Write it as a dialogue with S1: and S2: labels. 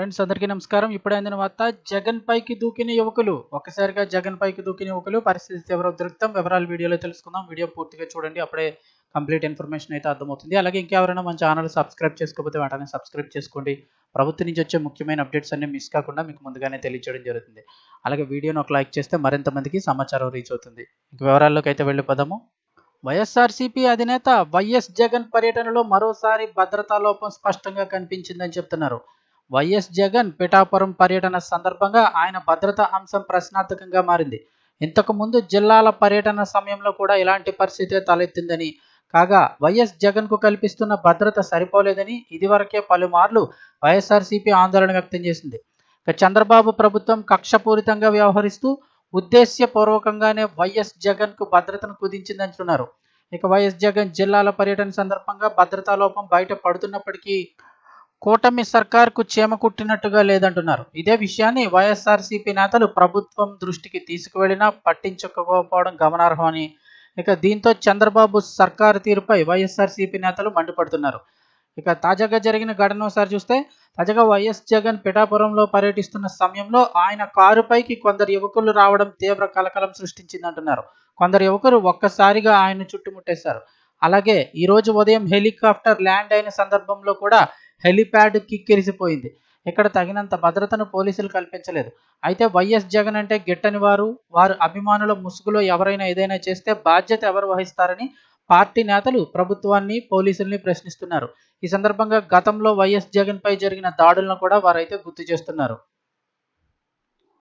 S1: Friends అందరికీ నమస్కారం. ఇప్పుడు అందిన వార్త జగన్ పైకి దూకిన యువకులు. ఒక్కసారిగా జగన్ పైకి దూకిన యువకులు పరిస్థితి ఎవరో దృక్తం వివరాలు వీడియోలో తెలుసుకుందాం. వీడియో పూర్తిగా చూడండి. అప్పుడే కంప్లీట్ ఇన్ఫర్మేషన్ అయితే అర్థమవుతుంది. అలాగే ఇంకెవరైనా మన ఛానల్ సబ్స్క్రైబ్ చేసుకోకపోతే వెంటనే సబ్స్క్రైబ్ చేసుకోండి. ప్రభుత్వం నుంచి వచ్చే ముఖ్యమైన అప్డేట్స్ అన్ని మిస్ కాకుండా మీకు ముందుగానే తెలియజేయడం జరుగుతుంది. అలాగే వీడియోను ఒక లైక్ చేస్తే మరింత మందికి సమాచారం రీచ్ అవుతుంది. ఇంక వివరాల్లోకి అయితే వెళ్ళిపోదాము. వైఎస్ఆర్సీపీ అధినేత వైఎస్ జగన్ పర్యటనలో మరోసారి భద్రతా లోపం స్పష్టంగా కనిపించిందని చెప్తున్నారు. వైఎస్ జగన్ పిఠాపురం పర్యటన సందర్భంగా ఆయన భద్రతా అంశం ప్రశ్నార్థకంగా మారింది. ఇంతకుముందు జిల్లాల పర్యటన సమయంలో కూడా ఇలాంటి పరిస్థితి తలెత్తిందని కాగా వైఎస్ జగన్కు కల్పిస్తున్న భద్రత సరిపోలేదని ఇదివరకే పలుమార్లు వైఎస్ఆర్సీపీ ఆందోళన వ్యక్తం చేసింది. ఇక చంద్రబాబు ప్రభుత్వం కక్షపూరితంగా వ్యవహరిస్తూ ఉద్దేశ్యపూర్వకంగానే వైఎస్ జగన్కు భద్రతను కుదించిందంటున్నారు. ఇక వైఎస్ జగన్ జిల్లాల పర్యటన సందర్భంగా భద్రతా లోపం బయట పడుతున్నప్పటికీ కూటమి సర్కార్కు చీమ కుట్టినట్టుగా లేదంటున్నారు. ఇదే విషయాన్ని వైఎస్ఆర్సీపీ నేతలు ప్రభుత్వం దృష్టికి తీసుకువెళ్ళినా పట్టించుకోకపోవడం గమనార్హమని ఇక దీంతో చంద్రబాబు సర్కారు తీరుపై వైఎస్ఆర్సీపీ నేతలు మండిపడుతున్నారు. ఇక తాజాగా జరిగిన ఘటన ఒకసారి చూస్తే తాజాగా వైఎస్ జగన్ పిఠాపురంలో పర్యటిస్తున్న సమయంలో ఆయన కారుపైకి కొందరు యువకులు రావడం తీవ్ర కలకలం సృష్టించిందంటున్నారు. కొందరు యువకులు ఒక్కసారిగా ఆయన చుట్టుముట్టేశారు. అలాగే ఈరోజు ఉదయం హెలికాప్టర్ ల్యాండ్ అయిన సందర్భంలో కూడా హెలిప్యాడ్ కిక్కిరిసిపోయింది ఇక్కడ తగినంత భద్రతను పోలీసులు కల్పించలేదు. అయితే వైఎస్ జగన్ అంటే గిట్టని వారు. వారు అభిమానుల ముసుగులో ఎవరైనా ఏదైనా చేస్తే బాధ్యత ఎవరు వహిస్తారని పార్టీ నేతలు ప్రభుత్వాన్ని పోలీసుల్ని ప్రశ్నిస్తున్నారు. ఈ సందర్భంగా గతంలో వైఎస్ జగన్పై జరిగిన దాడులను కూడా వారైతే గుర్తు చేస్తున్నారు.